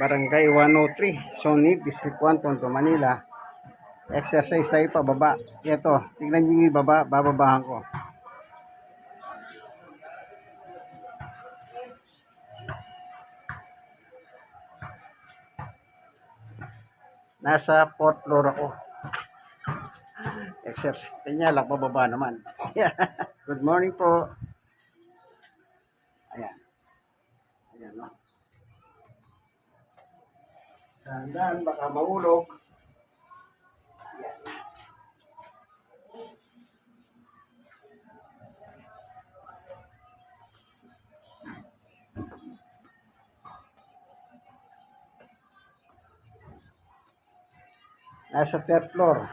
Barangay 103, Sony, District 1, Tondo, Manila. Exercise tayo pa, baba. Ito, tignan nyo yung baba, bababahan ko. Nasa fourth floor ako. Exercise. Kanya lang, bababa naman. Good morning po. Dahan-dahan, baka mahulog. Nasa third floor.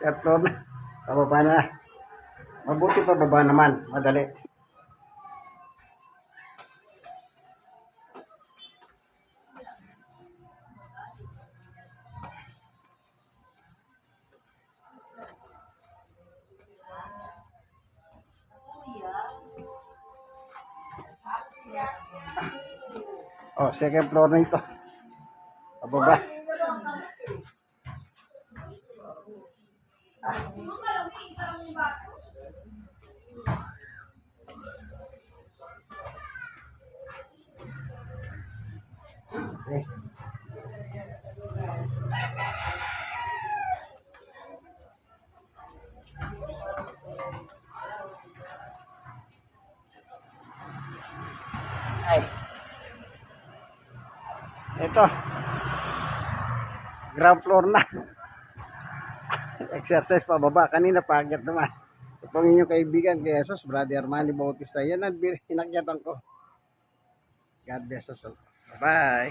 Third floor na. Pababa na. Mabuti pa baba naman. Madali. Oh, second floor na ito. Pababa. Okay. Ay. Ito. Ground floor na. Exercise pa baba. Kanina paakyat naman. Ito pong inyong kaibigan kay Jesus, Brother Armani Bautista. Yan ang bir- inakyatan ko. God bless us all. Bye-bye.